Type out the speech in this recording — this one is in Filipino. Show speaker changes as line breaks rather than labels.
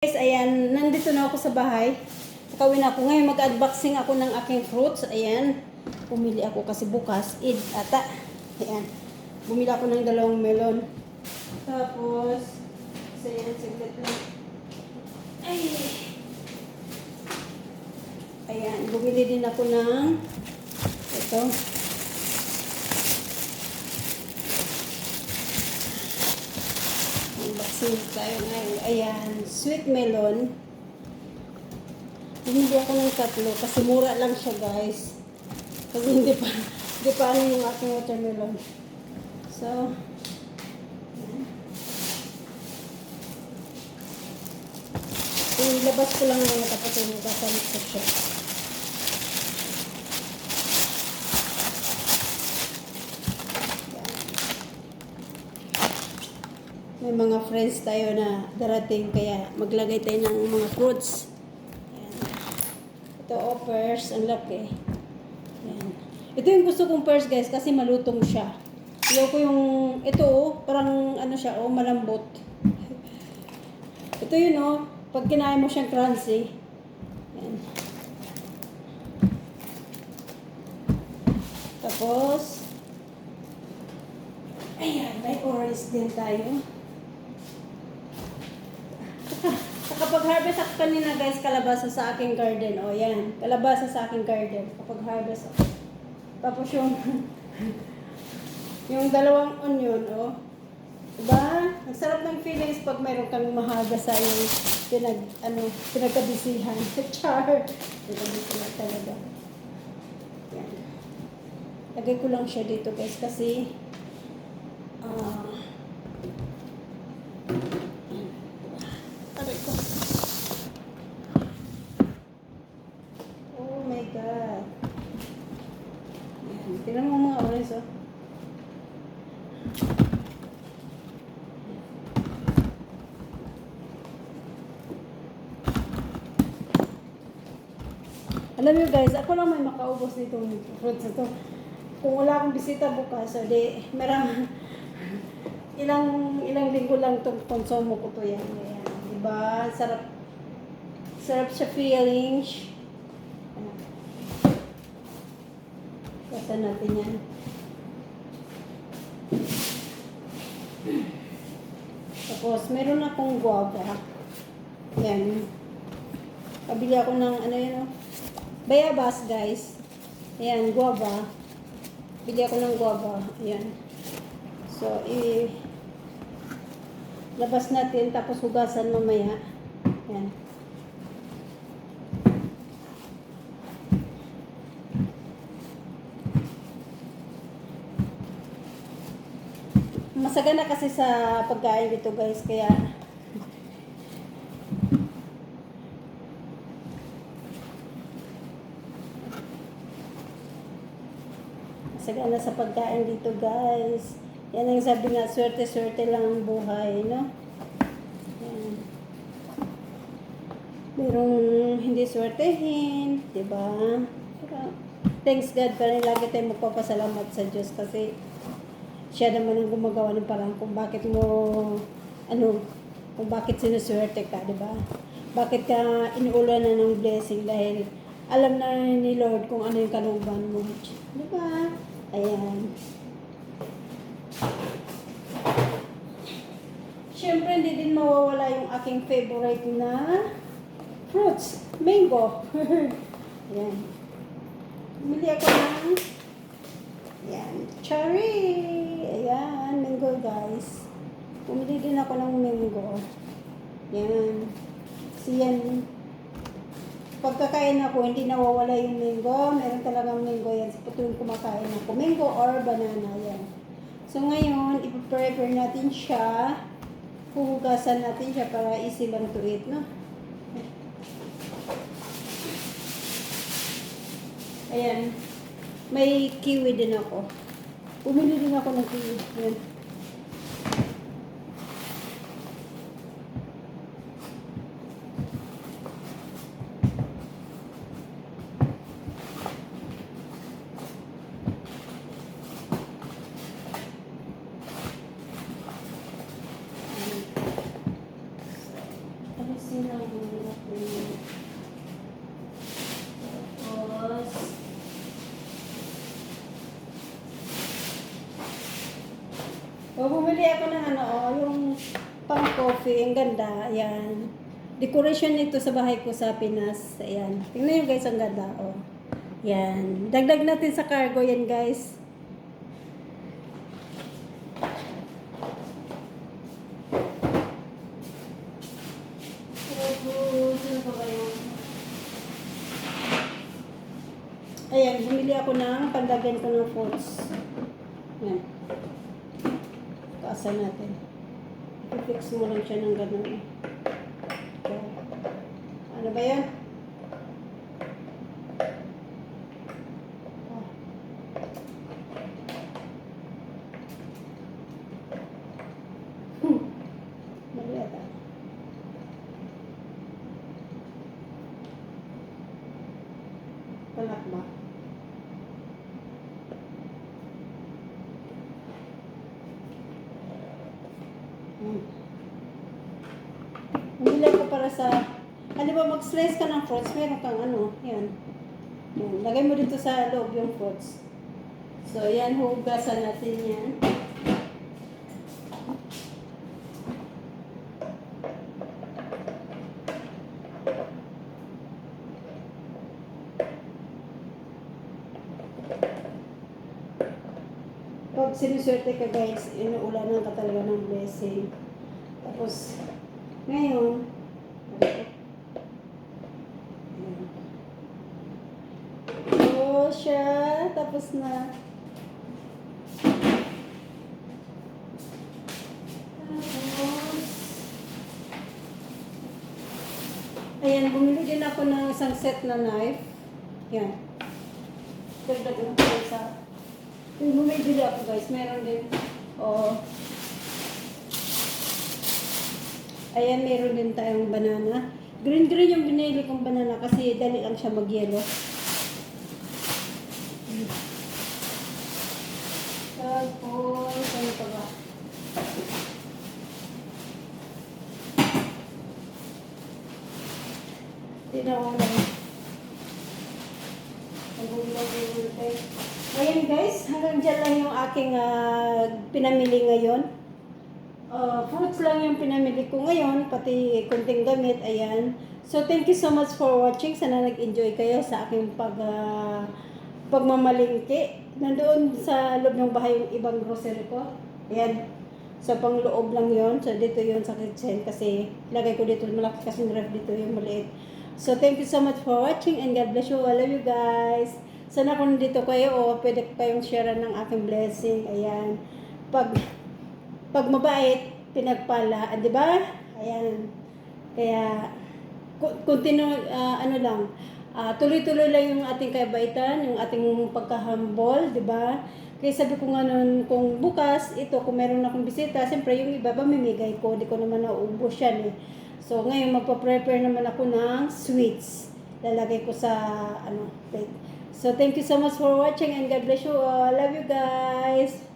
Guys, ayan, nandito na ako sa bahay. Nakawin ako. Ngayon mag-unboxing ako ng aking fruits. Ayan. Pumili ako kasi bukas. Eid ata. Ayan. Bumili ako ng dalawang melon. Tapos, ayan, saglit lang. Ay. Ayan, bumili din ako ng ito. Unboxing tayo ngayon. Ayan, sweet melon. Bumili ako ng tatlo kasi mura lang siya guys. Kasi hindi pa, hindi pa ano yung aking watermelon. So, ilabas ko lang ngayon tapos yung kasamit ko siya. May mga friends tayo na darating kaya maglagay tayo ng mga fruits. Ayan. Ito offers, ang laki. Ayan. Ito yung gusto kong purse guys kasi malutong siya. Ayaw ko yung, ito oh, parang ano siya oh, malambot. Ito yun oh, pag kinain mo siyang crunchy. Ayan. Tapos, ayan, may orange din tayo. Kapag harvest ako kanina guys, kalabasa sa aking garden. O yan, kalabasa sa aking garden. Kapag harvest ako. Tapos yung, yung dalawang onion, o. Diba? Ang sarap ng feelings pag mayroon kang mahaga sa yung pinag, ano, pinagkabisihan. Char! Pinagkabisihan talaga. Yan. Lagay ko lang siya dito guys kasi ah Aray ko. Oh my God. Yan. Tingnan mo mga orange, oh. Alam niyo guys, ako lang may makaubos nitong fruits na to. Kung wala akong bisita bukas, so di, marang, ilang ilang linggo lang itong konsumo ko to yan. Ayan, diba? Sarap. Sarap siya feelings. Ayan. Kasa natin yan. Tapos, meron akong guava. Yan. Pabili ako ng ano yun, oh. Bayabas, guys. Ayan, guava. Bili ako ng guava. Ayan. So, i labas natin tapos hugasan mamaya. Ayan. Masagana kasi sa pagkain dito guys, kaya Sagana sa pagkain dito, guys. Yan ang sabi nga, swerte-swerte lang ang buhay, no? Yan. Merong hindi swertehin, di ba? Pero, thanks God pa rin lagi tayong magpapasalamat sa Diyos kasi siya naman ang gumagawa ng parang kung bakit mo, ano, kung bakit sinuswerte ka, di ba? Bakit ka inuulan na ng blessing dahil alam na ni Lord kung ano yung kalooban mo. Di ba? Ayan. Siyempre, hindi din mawawala yung aking favorite na fruits. Mango. Ayan. Bumili ako ng Ayan. Cherry. Ayan. Mango, guys. Bumili din ako ng mango. Ayan. Kasi yan, pagkakain ako, hindi nawawala yung mango. Meron talagang mango yan. Sa tuwing kumakain ako. Mango or banana yan. So ngayon, ipaprepare natin siya. Huhugasan natin siya para easy lang to eat, no? Ayan. May kiwi din ako. Bumili din ako ng kiwi. Ayan. Alisin lang bumili ako. Tapos, O, bumili ako ng ano, yung pang coffee, ang ganda, ayan. Decoration nito sa bahay ko sa Pinas, ayan. Tingnan nyo guys, ang ganda, oh. Yan. Dagdag natin sa cargo yan, guys. Ayan, bumili ako ng pandagyan ko ng foods. Yan. Kaasa natin. I-fix mo lang siya ng ganun. Ito. Ano ba yan? Ah. Hmm. Mali ata. Palak ba? Hmm. Bumili ko para sa... Ano ba, mag-slice ka ng fruits, meron kang ano, yan. Yan. Lagay mo dito sa loob yung fruits. So, yan, hugasan natin yan. Pag sinuswerte ka guys, inuulanan ka talaga ng blessing. Tapos, ngayon, Oh, siya. Tapos na. Tapos, ayan, bumili din ako ng isang set na knife. Yan. Dagdag lang ko sa yung bumibili ako guys, meron din. Oo. Ayan, meron din tayong banana. Green-green yung binili kong banana kasi dali lang siya mag-yellow. Tapos, ano pa ba? Tinawala. Nagulog-ulog Ayan guys, hanggang dyan lang yung aking ah, pinamili ngayon. Uh, fruits lang yung pinamili ko ngayon, pati kunting gamit, ayan. So, thank you so much for watching. Sana nag-enjoy kayo sa aking pag, ah, pagmamalingki. Nandoon sa loob ng bahay yung ibang grocery ko. Ayan. So, pang loob lang yon So, dito yon sa kitchen kasi lagay ko dito. Malaki kasi ref dito yung maliit. So, thank you so much for watching and God bless you. I love you guys. Sana kung dito kayo o pwede kayong share ng aking blessing. Ayan. Pag pag mabait, pinagpala, ah, di ba? Ayan. Kaya, continue, ah, ano lang, ah, tuloy-tuloy lang yung ating kabaitan, yung ating pagkahambol, di ba? Kaya sabi ko nga nun, kung bukas, ito, kung meron akong bisita, siyempre yung iba, mamimigay ko, di ko naman nauubos yan eh. So, ngayon, magpa-prepare naman ako ng sweets. Lalagay ko sa, ano, plate. So, thank you so much for watching and God bless you all. Love you guys.